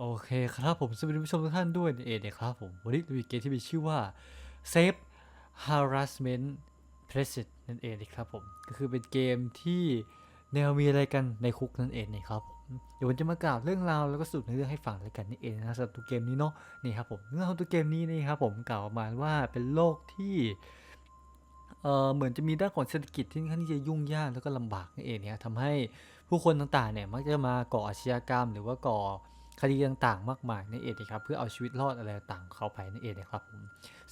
โอเคครับผมสวัสดีผู้ชมทุกท่านด้วยนั่นเองนะครับผม วันนี้เรามีเกมที่มีชื่อว่า Safe Harassment Preset นั่นเองนะครับผม ก็คือเป็นเกมที่แนวมีอะไรกันในคุกนั่นเองนะครับผมเดี๋ยวผมจะมากล่าวเรื่องราวแล้วก็สรุปในเรื่องให้ฟังแล้วกันนี่เองนะสำหรับตัวเกมนี้เนาะนี่ครับผมเรื่องของตัวเกมนี้นี่ครับผมกล่าวประมาณว่าเป็นโลกที่เอ่อเหมือนจะมีด้านของเศรษฐกิจที่ค่อนข้างที่จะยุ่งยากแล้วก็ลำบากนั่นเองเนี่ยทำให้ผู้คนต่างๆเนี่ยมักจะมาก่ออาชญากรรม หรือว่าก่อ คดีต่างๆ มากมายนั่นเองนะครับเพื่อเอาชีวิตรอดอะไรต่างเข้าไปนั่นเองนะครับผม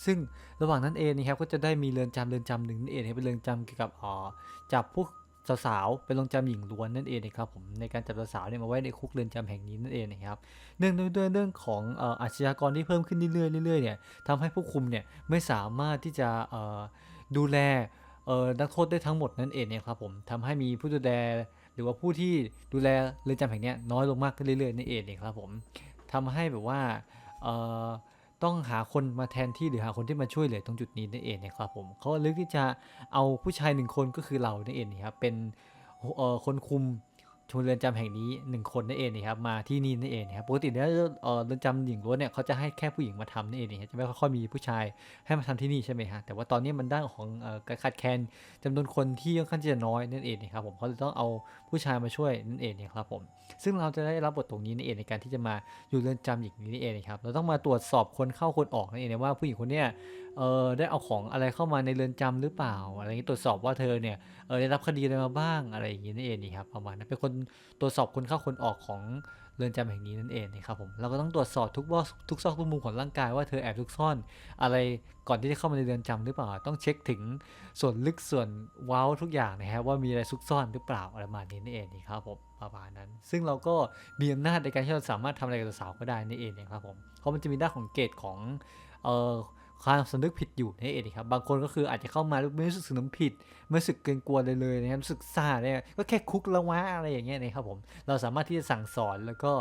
ซึ่งระหว่างนั้นเองนะครับก็จะได้มีเรือนจำเรือนจำหนึ่งนั่นเองนะครับเป็นเรือนจำเกี่ยวกับอ่อจับพวกสาวๆเป็นเรือนจำหญิงล้วนนั่นเองนะครับผมในการจับสาวๆเนี่ยมาไว้ในคุกเรือนจำแห่งนี้นั่นเองนะครับเนื่องด้วยเรื่องของอ่ออาชญากรที่เพิ่มขึ้นเรื่อยๆเรื่อยๆเนี่ยทำให้ผู้คุมเนี่ยไม่สามารถที่จะอ่อดูแลเออนักโทษได้ทั้งหมดนั่นเองนี่ยครับผมทำให้มีผู้ดูแล หรือว่าผู้ที่ดูแลเรือนจำแห่งนี้น้อยลงมากขึ้นเรื่อยๆนั่นเองเนี่ครับผมทำให้แบบว่าต้องหาคนมาแทนที่หรือหาคนที่มาช่วยเหลือตรงจุดนี้นั่นเองนะครับผมเขาเลือกที่จะเอาผู้ชายหนึ่งคนก็คือเรานั่นเองนะครับเป็นคนคุม ชมเรือนจำแห่งนี้หนึ่งคนนั่นเองนะครับมาที่นี่นั่นเองนะครับปกติแล้วเอ่อเรือนจำหญิงล้วนเนี่ยเขาจะให้แค่ผู้หญิงมาทำนั่นเองนะจะไม่ค่อยมีผู้ชายให้มาทำที่นี่ใช่ไหมฮะแต่ว่าตอนนี้มันด้านของการขาดแคลนจำนวนคนที่ค่อนข้างจะน้อยนั่นเองนะครับผมเขาเลยต้องเอาผู้ชายมาช่วยนั่นเองนะครับผมซึ่งเราจะได้รับบทตรงนี้นั่นเองในการที่จะมาอยู่เรือนจำหญิงนี้นั่นเองนะครับเราต้องมาตรวจสอบคนเข้าคนออกนั่นเองว่าผู้หญิงคนเนี้ย เออได้เอาของอะไรเข้ามาในเรือนจำหรือเปล่า อะไรอย่างนี้ตรวจสอบว่าเธอเนี่ยเออได้รับคดีอะไรมาบ้างอะไรอย่างนี้นั่นเองนี่ครับประมาณนั้นเป็นคนตรวจสอบคนเข้าคนออกของเรือนจำแห่งนี้นั่นเองนะครับผมเราก็ต้องตรวจสอบทุกว่าทุกซอกทุกมุมของร่างกายว่าเธอแอบซุกซ่อน อะไรก่อนที่จะเข้ามาในเรือนจำหรือเปล่า ต้องเช็คถึงส่วนลึกส่วนว้าทุกอย่างนะครับว่ามีอะไรซุกซ่อนหรือเปล่าอะไรประมาณนี้นั่นเองนะครับผมประมาณนั้น ซึ่งเราก็มีอำนาจในการที่เราสามารถทำอะไรกับสาวก็ได้นั่นเองนะครับผมเพราะมันจะมีด้านของเกตของเอ่อ ความสำนึกผิดอยู่นั่นเองครับบางคนก็คืออาจจะเข้ามาแล้วไม่รู้สึกสำนึกผิดไม่รู้สึกเกรงกลัวเลยเลยนะครับรู้สึกซ่าเนี่ยก็แค่คุกละวะอะไรอย่างเงี้ยนะครับผมเราสามารถที่จะสั่งสอนแล้วก็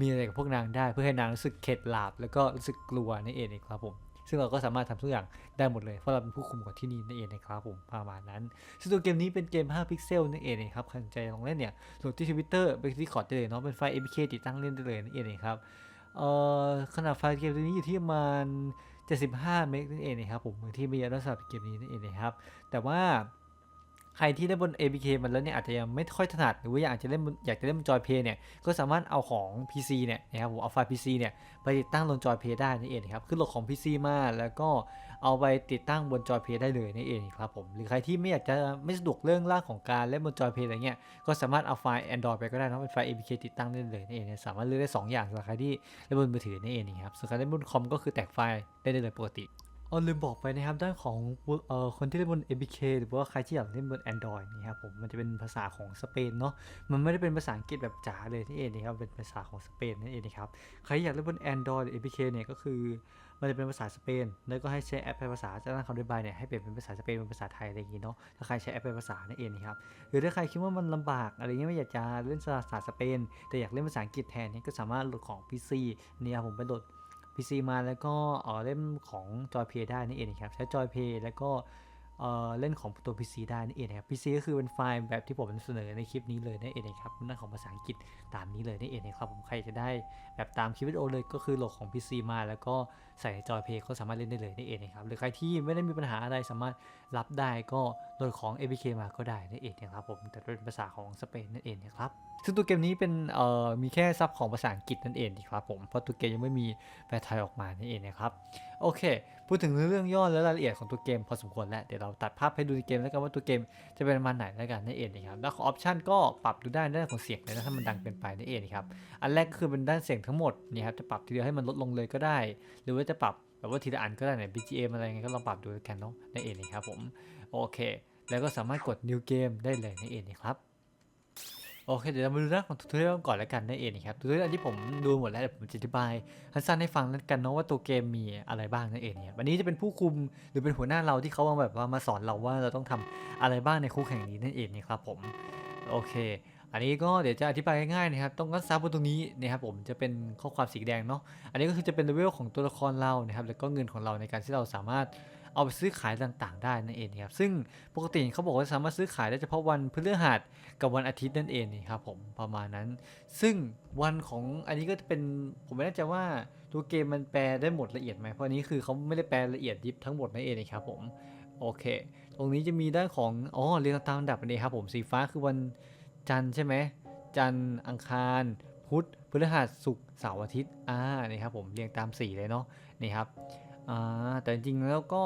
มีอะไรกับพวกนางได้ เพื่อให้นางรู้สึกเข็ดหลาบแล้วก็รู้สึกกลัวนั่นเองครับผมซึ่งเราก็สามารถทำทุกอย่างได้หมดเลย เพราะเราเป็นผู้คุมของที่นี่นั่นเองนะครับผมประมาณนั้น ซึ่งตัวเกมนี้เป็นเกม 5 พิกเซลนั่นเองนะครับใครสนใจลองเล่นเนี่ยโหลดที่ทวิตเตอร์ไปที่คอร์ดได้เลยเนาะเป็นไฟล์ APK ติดตั้งเล่นได้เลยนั่นเองนะครับเอ่อขนาดไฟล์เกมตัวนี้อยู่ที่ประมาณ 75 เมกนั่นเองนะครับผมมือที่ไม่เยอะเท่าสำหรับเกมนี้นั่นเองนะครับแต่ว่าใครที่เล่นบน APK มันแล้วเนี่ยอาจจะยังไม่ค่อยถนัดหรือว่าอยากจะเล่นอยากจะเล่นบนจอยเพย์เนี่ยก็สามารถเอาของ PC เนี่ยนะครับผมเอาไฟล์ PC เนี่ยไปติดตั้งลงจอยเพย์ได้นั่นเองนะครับขึ้นโหลดของ PC มาแล้วก็ เอาไปติดตั้งบนจอยเพย์ได้เลยนั่นเองครับผมหรือใครที่ไม่อยากจะไม่สะดวกเรื่องล่างของการเล่นบนจอยเพย์อะไรเงี้ยก็สามารถเอาไฟล์ Android ไปก็ได้นะเป็นไฟล์ APK ติดตั้งได้เลยนั่นเองสามารถเลือกได้สองอย่างสำหรับใครที่เล่นบนมือถือนั่นเองครับส่วนใครเล่นบนคอมก็คือแตกไฟล์ได้เลยปกติอ๋อลืมบอกไปนะครับด้านของเอ่อคนที่เล่นบน APK หรือว่าใครที่อยากเล่นบน Android นี่ครับผมมันจะเป็นภาษาของสเปนเนาะมันไม่ได้เป็นภาษาอังกฤษแบบจ๋าเลยที่เองนะครับเป็นภาษาของสเปนนั่นเองนะครับใครอยากเล่นบน Android หรือ APK เนี่ยก็คือ มันจะเป็นภาษาสเปน แล้วก็ให้ใช้แอปเป็นภาษาจะตั้งคำอธิบายเนี่ยให้เปลี่ยนเป็นภาษาสเปนเป็นภาษาไทยอะไรอย่างงี้เนาะ ถ้าใครใช้แอปเป็นภาษานั่นเองนะครับ หรือถ้าใครคิดว่ามันลำบากอะไรเงี้ยไม่อยากจะเล่นภาษาสเปน แต่อยากเล่นภาษาอังกฤษแทนเนี่ยก็สามารถโหลดของ PC เนี่ยผมไปโหลด PC มาแล้วก็เออเล่นของจอยเพย์ได้นั่นเองนะครับ ใช้จอยเพย์แล้วก็ เออเล่นของตัว PC ได้นั่นเองนะครับ PC ก็คือเป็นไฟล์แบบที่ผมนำเสนอในคลิปนี้เลยนั่นเองนะครับนั่นของภาษาอังกฤษตามนี้เลยนั่นเองนะครับ ผมใครจะได้แบบตามคลิปวิดีโอเลยก็คือโหลดของ PC มา แล้วก็ใส่จอยเพย์ก็สามารถเล่นได้เลยนั่นเองนะครับหรือใครที่ไม่ได้มีปัญหาอะไรสามารถ รับได้ก็โหลดของ APK มาก็ได้นั่นเองนะครับผมแต่เป็นภาษาของสเปนนั่นเองนะครับซึ่งตัวเกมนี้เป็นเอ่อมีแค่ซับของภาษาอังกฤษนั่นเองครับผมเพราะตัวเกมยังไม่มีแปลไทยออกมานั่นเองนะครับโอเค พูดถึงเรื่องย่อและรายละเอียดของตัวเกมพอสมควรแล้วเดี๋ยวเราตัดภาพให้ดูในเกมแล้วกันว่าตัวเกมจะเป็นประมาณไหนแล้วกันนั่นเองนะครับแล้วของออปชันก็ปรับดูได้ด้านของเสียงเลยนะถ้ามันดังเกินไปนั่นเองครับอันแรกก็คือเป็นด้านเสียงทั้งหมดนี่ครับจะปรับทีเดียวให้มันลดลงเลยก็ได้ หรือว่าจะปรับ แบบว่าทีละอันก็ได้เนี่ย BGM อะไรเงี้ยก็ลองปรับดูแล้วกันเนาะนั่นเองนครับผม โอเค แล้วก็สามารถกด new game ได้เลยนั่นเองนะครับ โอเค เดี๋ยวเรามาดูเรื่องของทูตเรียลก่อนแล้วกันนั่นเองนะครับทูตเรียลที่ผมดูหมดแล้วเดี๋ยวผมจะอธิบายสั้นๆให้ฟังแล้วกันเนาะว่าตัวเกมมีอะไรบ้างนั่นเองเนี่ยวันนี้จะเป็นผู้คุมหรือเป็นหัวหน้าเราที่เขาาแบบว่ามาสอนเราว่าเราต้องทำอะไรบ้างในคุกแห่งนี้นั่นเองนะครับผม โอเค อันนี้ก็เดี๋ยวจะอธิบายง่ายๆนะครับ ต้องก็ซับบนตรงนี้นะครับผมจะเป็นข้อความสีแดงเนาะ อันนี้ก็คือจะเป็นเลเวลของตัวละครเรานะครับ แล้วก็เงินของเราในการที่เราสามารถเอาไปซื้อขายต่างๆ ได้นั่นเองครับ ซึ่งปกติเขาบอกว่าสามารถซื้อขายได้เฉพาะวันพฤหัสกับวันอาทิตย์นั่นเองนี่ครับผมประมาณนั้น ซึ่งวันของอันนี้ก็จะเป็นผมไม่แน่ใจว่าตัวเกมมันแปลได้หมดละเอียดไหมเพราะนนี้คือเขาไม่ได้แปลละเอียดยิบทั้งหมดนั่นเองนะครับผมโอเค ตรงนี้จะมีด้านของอ๋อเรียงตามลำดับอันนี้ครับผมสีฟ้าคือวัน จันใช่ไหมจันอังคาร พุธพฤหัสศุกร์เสาร์อาทิตย์อ่านี่ครับผมเรียงตามสีเลยเนาะนี่ครับอ่าแต่จริงแล้วก็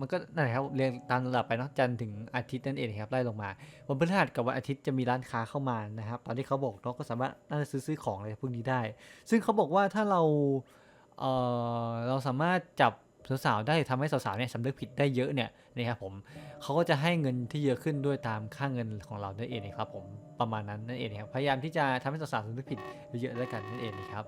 มันก็นั่นแหละครับเรียงตามลำดับไปเนาะจันถึงอาทิตย์นั่นเองครับไล่ลงมาวันพฤหัสกับวันอาทิตย์จะมีร้านค้าเข้ามานะครับ ตอนที่เขาบอกเราก็สามารถน่าจะซื้อซื้อของอะไรพวกนี้ได้ ซึ่งเขาบอกว่าถ้าเราเออเราสามารถจับ สาวๆได้ทำให้สาวๆเนี่ยสำนึกผิดได้เยอะเนี่ยนะครับผมเขาก็จะให้เงินที่เยอะขึ้นด้วยตามค่าเงินของเรานั่นเองนะครับผมประมาณนั้นนั่นเองครับพยายามที่จะทำให้สาวๆสำนึกผิดเยอะๆแล้วกันนั่นเองนะครับ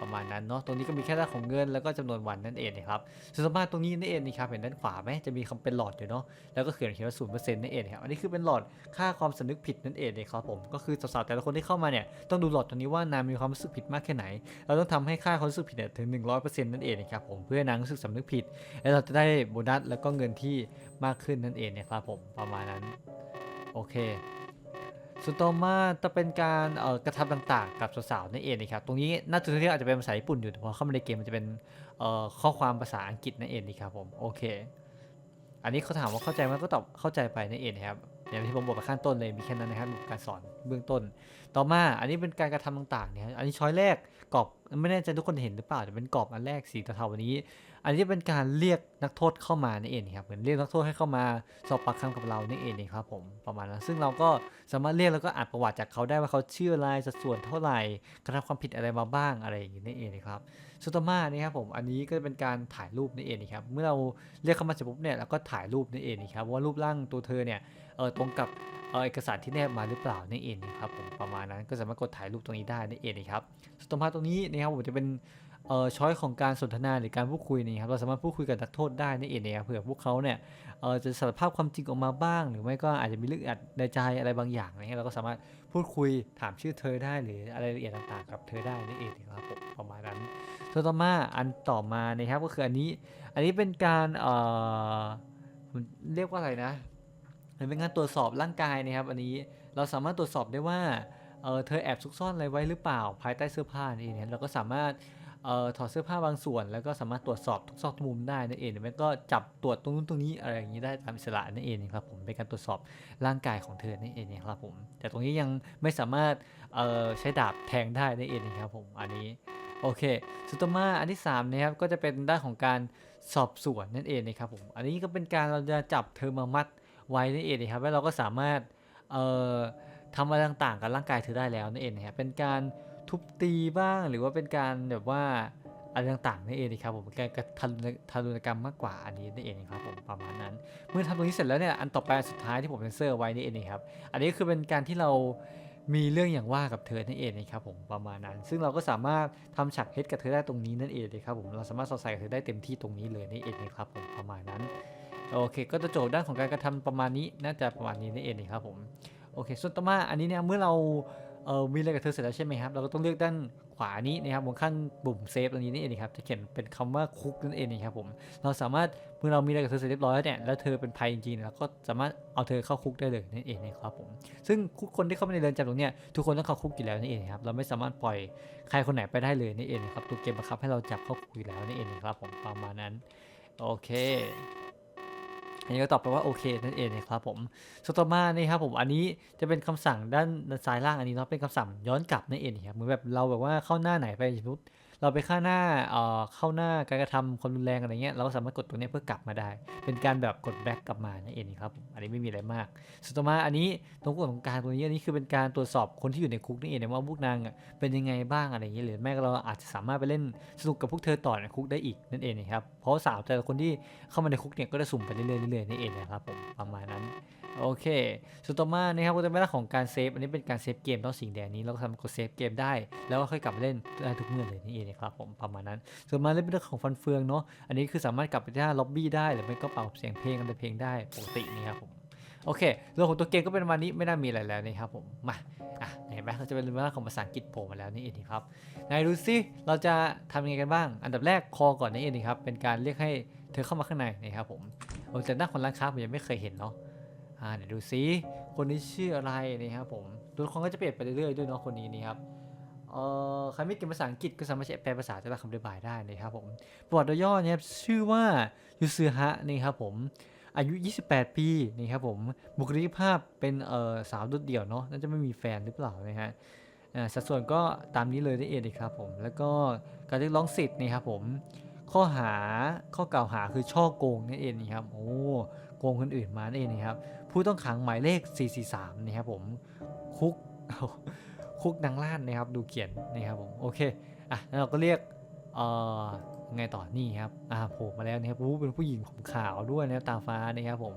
ประมาณนั้นเนาะตรงนี้ก็มีแค่ด้านของเงินแล้วก็จำนวนวันนั่นเองนะครับส่วนสมมาตรงนี้นั่นเองนะครับเห็นด้านขวาไหมจะมีคำเป็นหลอดอยู่เนาะแล้วก็เขียนเขียนว่าศูนย์เปอร์เซ็นต์นั่นเองครับอันนี้คือเป็นหลอดค่าความสำนึกผิดนั่นเองนะครับผมก็คือสาวๆแต่ละคนที่เข้ามาเนี่ยต้องดูหลอดตรงนี้ว่านางมีความรู้สึกผิดมากแค่ไหน เราต้องทำให้ค่าความรู้สึกผิดเนี่ยถึง 100%นั่นเองนะครับผมเพื่อให้นางรู้สึกสำนึกผิด แล้วเราจะได้โบนัสแล้วก็เงินที่มากขึ้นนั่นเองนะครับผมประมาณนั้นโอเค ส่วนต่อมาจะเป็นการเอ่อกระทำต่างๆ กับสาวๆนั่นเองนะครับ ตรงนี้น่าจะเรียกอาจจะเป็นภาษาญี่ปุ่นอยู่แต่พอเข้ามาในเกมมันจะเป็นเอ่อข้อความภาษาอังกฤษนั่นเองนะครับผมโอเค อันนี้เขาถามว่าเข้าใจไหมก็ตอบเข้าใจไปนั่นเองนะครับอย่างที่ผมบอกไปข้างต้นเลยมีแค่นั้นนะครับการสอนเบื้องต้น ต่อมาอันนี้เป็นการกระทำต่างๆเนี่ยอันนี้ช้อยแรกกรอบไม่แน่ใจทุกคนเห็นหรือเปล่าแต่เป็นกรอบอันแรกสีเทาๆวันนี้ อันนี้เป็นการเรียกนักโทษเข้ามานั่นเองครับเหมือนเรียกนักโทษให้เข้ามาสอบปากคำกับเรานี่เองครับผมประมาณนั้นซึ่งเราก็สามารถเรียกแล้วก็อ่านประวัติจากเขาได้ว่าเขาชื่ออะไรสัดส่วนเท่าไหร่กระทำความผิดอะไรมาบ้างอะไรอย่างนี้นี่เองครับสุดต่อมานี่ครับผมอันนี้ก็จะเป็นการถ่ายรูปนี่เองครับเมื่อเราเรียกเข้ามาเสร็จปุ๊บเนี่ยเราก็ถ่ายรูปนี่เองครับว่ารูปร่างตัวเธอเนี่ยเออตรงกับเอกสารที่แนบมาหรือเปล่านี่เองครับผมประมาณนั้นก็สามารถกดถ่ายรูปตรงนี้ได้นี่เองครับสุดต่อมาตรงนี้นะครับผมจะเป็น เอ่อช้อยของการสนทนาหรือการพูดคุยนี่ครับเราสามารถพูดคุยกับนักโทษได้นั่นเองนะครับเผื่อพวกเขาเนี่ยเออจะสารภาพความจริงออกมาบ้าง หรือไม่ก็อาจจะมีเรื่องอัดในใจอะไรบางอย่างอะไรเงี้เราก็สามารถพูดคุยถามชื่อเธอได้หรืออะไรละเอียดต่างๆกับเธอได้นั่นเองนะครับผมประมาณนั้นส่วนต่อมาอันต่อมานะครับก็คืออันนี้อันนี้เป็นการเอ่อเรียกว่าอะไรนะเป็นการตรวจสอบร่างกายนะครับ อันนี้เราสามารถตรวจสอบได้ว่าเออเธอแอบซุกซ่อนอะไรไว้หรือเปล่าภายใต้เสื้อผ้านี่เนี่ยเราก็สามารถ ถอดเสื้อผ้าบางส่วน แล้วก็สามารถตรวจสอบทุกซอกทุกมุมได้นั่นเองหรือไม่ก็จับตรวจตรงนู้นตรงนี้อะไรอย่างนี้ได้ตามอิสระนั่นเองครับผมเป็นการตรวจสอบร่างกายของเธอนั่นเองครับผมแต่ตรงนี้ยังไม่สามารถเอ่อใช้ดาบแทงได้นั่นเองครับผมอันนี้โอเคสุดต่อมาอันที่3นะครับก็จะเป็นด้านของการสอบสวนนั่นเองนะครับผมอันนี้ก็เป็นการเราจะจับเธอมามัดไว้นั่นเองนะครับแล้วเราก็สามารถเอ่อทำอะไรต่างๆกับร่างกายเธอได้แล้วนั่นเองนะครับเป็นการ ทุบตีบ้างหรือว่าเป็นการแบบว่าอะไรต่างๆนั่นเองนะครับผมการกระทารุณทารุณกรรมมากกว่าอันนี้นั่นเองครับผมประมาณนั้น เมื่อทำตรงนี้เสร็จแล้วเนี่ยอันต่อไปอันสุดท้ายที่ผมเซ็นเซอร์ไว้นี่เองครับอันนี้คือเป็นการที่เรามีเรื่องอย่างว่ากับเธอนั่นเองนะครับผมประมาณนั้น ซึ่งเราก็สามารถทำฉากเฮดกับเธอได้ตรงนี้นั่นเองเลยครับผมเราสามารถสอดใส่เธอได้เต็มที่ตรงนี้เลยนี่เองนะครับผมประมาณนั้นโอเค ก็จะจทย์ด้านของการกระทำประมาณนี้น่าจะประมาณนี้นั่นเองนะครับผมโอเค ส่วนต่อมาอันนี้เนี่ยเมื่อเรา เออมีอะไรกับเธอเสร็จแล้วใช่ไหมครับเราก็ต้องเลือกด้านขวานี้นะครับบนข้างปุ่มเซฟตรงนี้นี่เองครับจะเขียนเป็นคำว่าคุกนั่นเองนะครับผมเราสามารถเมื่อเรามีอะไรกับเธอเสร็จเรียบร้อยแล้วเนี่ยแล้วเธอเป็นภัยจริงๆเราก็สามารถเอาเธอเข้าคุกได้เลยนั่นเองนะครับผมซึ่งทุกคนที่เข้ามาในเรือนจำตรงเนี้ยทุกคนต้องเข้าคุกอยู่แล้วนั่นเองครับเราไม่สามารถปล่อยใครคนไหนไปได้เลยนั่นเองครับตัวเกมบังคับให้เราจับเข้าคุกอยู่แล้วนั่นเองครับผมประมาณนั้นโอเค อันนี้ก็ตอบไปว่าโอเคนั่นเองนะครับผมส่วนต่อมานี่ครับผมอันนี้จะเป็นคำสั่งด้านซ้ายล่างอันนี้เนาะเป็นคำสั่งย้อนกลับนั่นเองครับเหมือนแบบเราแบบว่าเข้าหน้าไหนไปสมมติ เราไปข้าหน้าเอ่อเข้าหน้าการกระทำความรุนแรงอะไรเงี้ยเราก็สามารถกดตรงนี้เพื่อกลับมาได้ เป็นการแบบกดแบ็กกลับมานั่นเองครับ อันนี้ไม่มีอะไรมากส่วนต่อมาอันนี้ตรงกฎของการตรงนี้อันนี้คือเป็นการตรวจสอบคนที่อยู่ในคุกนี่เองนะว่าพวกนางเป็นยังไงบ้างอะไรเงี้ยหรือแม่ก็เราอาจจะสามารถไปเล่นสนุกกับพวกเธอต่อในคุกได้อีกนั่นเองนะครับเพราะสาวแต่ละคนที่เข้ามาในคุกเนี่ยก็จะสุ่มไปเรื่อยๆเรื่อยๆนี่เองนะครับผมประมาณนั้นโอเคส่วนต่อมานะครับก็จะเป็นเรื่องของการเซฟอันนี้เป็นการเซฟเกมต้องสิ่งแดงนี้เราก็ทำกดเซฟเกมได้ แล้วก็ค่อยกลับมาเล่นได้ทุกเมื่อเลยนี่เองนะครับผมประมาณนั้น ส่วนมาเล่นเป็นเรื่องของฟันเฟืองเนาะอันนี้คือสามารถกลับไปที่ล็อบบี้ได้หรือไม่ก็เป่าเสียงเพลงกันเป็นเพลงได้ปกตินี่ครับผมโอเคเรื่องของตัวเกมก็เป็นประมาณนี้ไม่น่ามีอะไรแล้วนะครับผมมาอะเห็นไหมเราจะเป็นเรื่องของภาษาอังกฤษโผล่มาแล้วนี่เองครับไหนดูซิเราจะทำยังไงกันบ้าง อันดับแรกคอก่อนนี่เองครับเป็นการเรียกให้เธอเข้ามาข้างในนะครับผมโอ้แต่หน้าคนร้านค้าผมยังไม่เคยเห็นเนาะอ่าเดี๋ยวดูซิคนนี้ชื่ออะไรนะครับผมตัวละครก็จะเปลี่ยนไปเรื่อยๆด้วยเนาะคนนี้นี่ครับ ครไม่เก่งภาษาอังกฤษก็สามารถใช้แปลภาษาแต่ละคำอธิบายได้นะครับผมประวัติโดยย่อเนี่ยชื่อว่ายูซือฮะนี่ครับผมอายุ 28 ปีนี่ครับผมบุคลิกภาพเป็นเอ่อสาวโดุดเดี่ยวเนาะน่าจะไม่มีแฟนหรือเปล่านะฮะสัดส่วนก็ตามนี้เลยได้เองนะครับผมแล้วก็การเรียกร้องสิทธิ์นี่ครับผมข้อหาข้อกล่าวหาคือช่อโกงนั่นเองนะครับโอ้โกงคนอื่นมานั่นเองนะครับผู้ต้องขังหมายเลข 443นี่ครับผมคุก คุกนางล่านนะครับ ดูเขียนนะครับผมโอเคอะแล้วเราก็เรียกเอ่อไงต่อนี่ครับอ่าโผล่มาแล้วนะครับอู้เป็นผู้หญิงผมขาวด้วยนะครับตาฟ้านะครับผม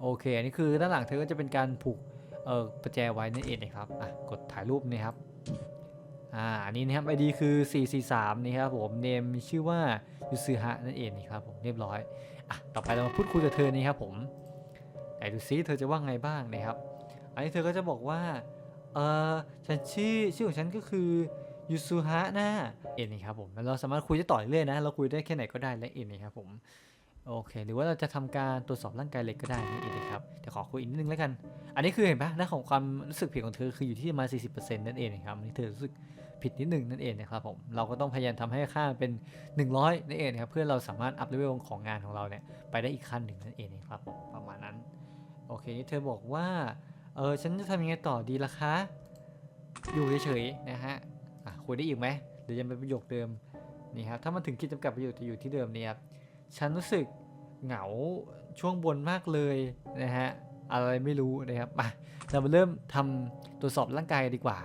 โอเคอันนี้คือด้านหลังเธอก็จะเป็นการผูกเอ่อประแจไว้นั่นเองนะครับอะกดถ่ายรูปนะครับอ่าอันนี้นะครับ ID คือ 443นี่ครับผมเนมมีชื่อว่ายูซึฮะนั่นเองนี่ครับผมเรียบร้อยอะต่อไปเรามาพูดคุยกับเธอนี่ครับผมไหนดูซิเธอจะว่าไงบ้างนะครับ อันนี้เธอก็จะบอกว่า เออฉันชื่อชื่อของฉันก็คือยูซูฮะนะเอ็นนี่ครับผมแล้วเราสามารถคุยได้ต่อเรื่อยนะ เราคุยได้แค่ไหนก็ได้และเอ็นนี่ครับผมโอเค หรือว่าเราจะทำการตรวจสอบร่างกายเล็กก็ได้นะเอ็นนะครับแต่ขอคุยอีกนิดนึงแล้วกัน อันนี้คือเห็นปะหน้าของความรู้สึกผิดของเธอคืออยู่ที่ประมาณ40%นั่นเองนะครับนนี้เธอรู้สึกผิดนิดนึงนั่นเองนะครับผมเราก็ต้องพยายามทำให้ค่ามันเป็น 100นั่นเองครับเพื่อเราสามารถอัพเลเวลของงานของเราเนี่ยไปได้อีกขั้นหนึ่งนั่นเองนะครับผมประมาณนั้นโอเคนี่เธอบอกว่า ออฉันจะทำยังไงต่อดีล่ะคะ อยู่เฉยๆนะฮะอะคุยได้อีกไหมหรือยังเป็นประโยคเดิมนี่ครับถ้ามันถึงขีดจำกัดประโยชน์จะอยู่ที่เดิมนี่ครับฉันรู้สึกเหงาช่วงบนมากเลยนะฮะอะไรไม่รู้นะครับมาเรามาเริ่มทำตรวจสอบร่างกายดีกว่า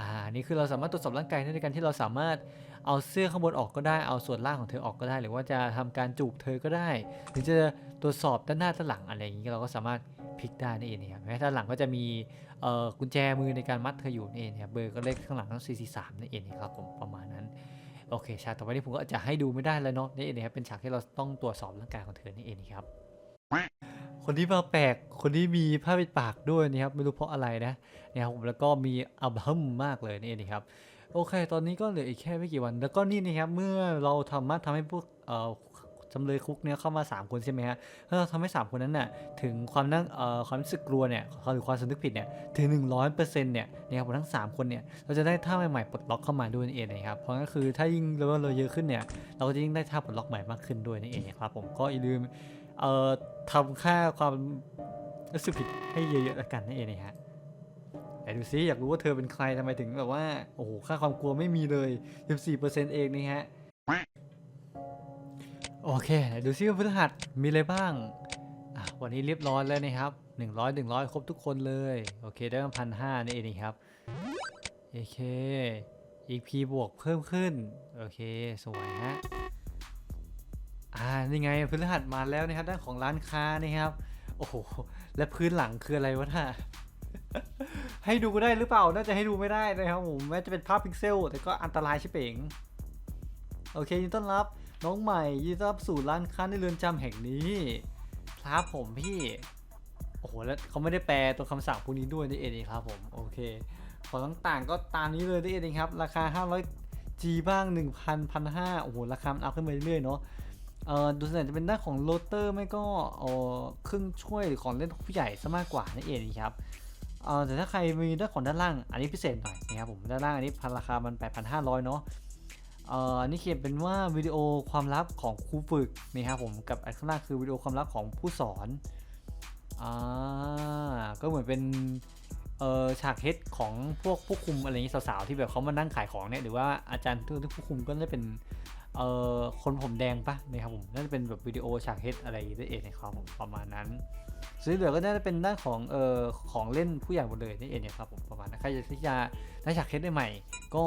อ่านี่คือเราสามารถตรวจสอบร่างกายได้ด้วยกันที่เราสามารถ เอาเสื้อข้างบนออกก็ได้ เอาส่วนล่างของเธอออกก็ได้ หรือว่าจะทำการจูบเธอก็ได้ หรือจะตรวจสอบด้านหน้าด้านหลังอะไรอย่างนี้เราก็สามารถพลิกได้นั่นเองนะครับแม้ด้านหลังก็จะมีกุญแจมือในการมัดเธออยู่นั่นเองนะครับเบอร์ก็เลขข้างหลังทั้ง443นั่นเองนะครับผมประมาณนั้นโอเคฉากต่อไปนี้ผมก็จะให้ดูไม่ได้แล้วเนาะนี่เองนะครับเป็นฉากที่เราต้องตรวจสอบร่างกายของเธอนี่เองครับ คนที่มาแปลกคนที่มีผ้าปิดปากด้วยนะครับไม่รู้เพราะอะไรนะนะครับผมแล้วก็มีอัลบั้มมากเลยนี่เองครับ โอเค ตอนนี้ก็เหลืออีกแค่ไม่กี่วัน แล้วก็นี่นะครับ เมื่อเราสามาทำให้พวกเอ่อจำเลยคุกเนี่ยเข้ามา 3 คนใช่ไหมฮะถ้าเราทำให้ 3 คนนั้นน่ะถึงความนั่งเอ่อความรู้สึกกลัวเนี่ยหรือความสำนึกผิดเนี่ยถึง 100%เนี่ยนะครับทั้ง 3 คนเนี่ยเราจะได้ท่าใหม่ๆปลดล็อกเข้ามาด้วยนั่นเองนะครับเพราะก็คือถ้ายิ่งเลเวลเราเยอะขึ้นเนี่ยเราก็จะยิ่งได้ท่าปลดล็อกใหม่มากขึ้นด้วยนั่นเองครับผมก็อย่าลืมเอ่อทำค่าความรู้สึกผิดให้เยอะๆแล้วกันนั่นเองนะฮะ ไหนดูซิอยากรู้ว่าเธอเป็นใครทำไมถึงแบบว่า โอ้โห ค่าความกลัวไม่มีเลย 14%เองนี่ฮะ โอเคดูซิว่าพฤหัสมีอะไรบ้าง วันนี้เรียบร้อยแล้วนะครับ 100 100 ครบทุกคนเลย โอเค ได้มาพันห้านี่เองครับโอเค EP บวกเพิ่มขึ้น โอเค สวยฮะ อ่า นี่ไงพฤหัสมาแล้วนะครับ ด้านของร้านค้านะครับ โอ้โห และพื้นหลังคืออะไรวะน่ะ ให้ดูได้หรือเปล่า น่าจะให้ดูไม่ได้นะครับผม แม้จะเป็นภาพพิกเซล แต่ก็อันตรายชิเป๋ง โอเคยินต้อนรับ น้องใหม่ยินต้อนรับสู่ร้านค้าในเรือนจำแห่งนี้ ครับผมพี่ โอ้โห แล้วเขาไม่ได้แปลตัวคำสั่งพวกนี้ด้วยนี่เองครับผม โอเค ของต่างๆก็ตามนี้เลยนี่เองครับ ราคา 500 G บ้าง 1,000 1,500โอ้โห ราคาอัพขึ้นไปเรื่อยๆเนาะเอ่อดูส่วนใหญ่จะเป็นด้านของโรเตอร์ไม่ก็เอ่อเครื่องช่วยหรือของเล่นผู้ใหญ่ซะมากกว่านั่นเองครับ เออแต่ถ้าใครมีด้านของด้านล่างอันนี้พิเศษหน่อยนะครับผมด้านล่างอันนี้พันราคามัน 8,500 เนาะเอ่ออันนี้เขียนเป็นว่าวิดีโอความลับของครูฝึกนะครับผมกับอันข้างล่างคือวิดีโอความลับของผู้สอนอ่าก็เหมือนเป็นเอ่อฉากเฮดของพวกผู้คุมอะไรอย่างนี้สาวๆที่แบบเขามานั่งขายของเนี่ยหรือว่าอาจารย์ที่ผู้คุมก็จะเป็นเอ่อคนผมแดงปะนะครับผมน่าจะเป็นแบบวิดีโอฉากเฮดอะไรนั่นเองนะครับผมประมาณนั้น ส่วนที่เหลือก็น่าจะเป็นด้านของเอ่อของเล่นผู้ใหญ่หมดเลยนี่เองเนี่ยครับผมประมาณนั้นใครอยากที่จะได้ฉากเคสใหม่ก็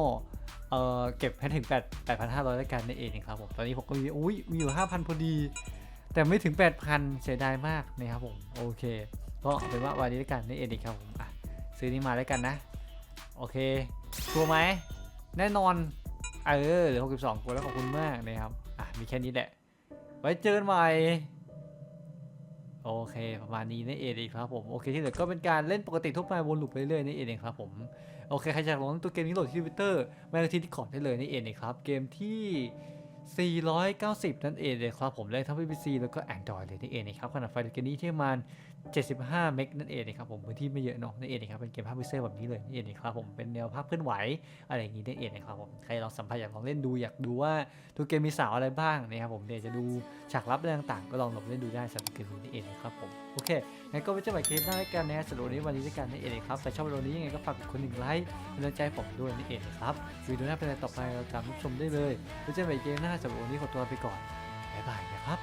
เอ่อเก็บให้ถึง 8 8,500แล้วกันนี่เองนะครับผมตอนนี้ผมก็มีอุ้ยมีอยู่ 5,000 พอดี แต่ไม่ถึง 8,000 เสียดายมากนะครับผมโอเค ก็เป็นว่าวันนี้แล้วกันนี่เองครับผมอะซื้อนี้มาแล้วกันนะ โอเคชัวร์ไหมแน่นอนเออเหลือ62คนแล้วขอบคุณมากนะครับอะมีแค่นี้แหละ ไว้เจอกันใหม่ โอเค ประมาณนี้นั่นเองครับผมโอเคที่เหลือก็เป็นการเล่นปกติทั่วไปวนลูปไปเรื่อยๆนี่เองครับผมโอเคใครอยากลองตัวเกมนี้โหลดที่ทวิตเตอร์ไม่ก็ที่ที่ขอร์ดได้เลยนี่เองครับเกมที่ 490 นั่นเองเลยครับผมเลยทั้ง PC แล้วก็ Android เลยนั่นเองนะครับขนาดไฟล์เกมนี้ที่มาณ75 เมกนั่นเองนะครับผมพื้นที่ไม่เยอะเนาะนั่นเองนะครับเป็นเกมภาพพิเศษแบบนี้เลยนั่นเองนะครับผมเป็นแนวภาพเคลื่อนไหวอะไรอย่างนี้นั่นเองนะครับผมใครลองสัมผัสอยากลองเล่นดูอยากดูว่าตัวเกมมีสาวอะไรบ้างนะครับผมเดี๋ยวจะดูฉากลับอะไรต่างๆ ก็ลองลองเล่นดูได้สำหรับเกมนี้นั่นเองนะครับผม โอเคงั้นก็ไว้เจอกันใหม่คลิปหน้าแล้วกันนะสำหรับวันนี้วันนี้ด้วยกันนั่นเองนะครับใครชอบวิดีโอนี้ยังไงก็ฝากกดคนหนึ่งไลค์เป็นกำลังใจให้ผมด้วยนั่นเองนะครับวิดีโอหน้าเป็นอะไรต่อไปเราตามรับชมได้เลยไว้เจอกันใหม่เกมหน้าสำหรับวันนี้ขอตัวไปก่อนบ๊ายบายนะครับ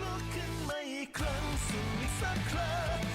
ลุกขึ้นมาอีกครั้งสู้อีกสักครั้ง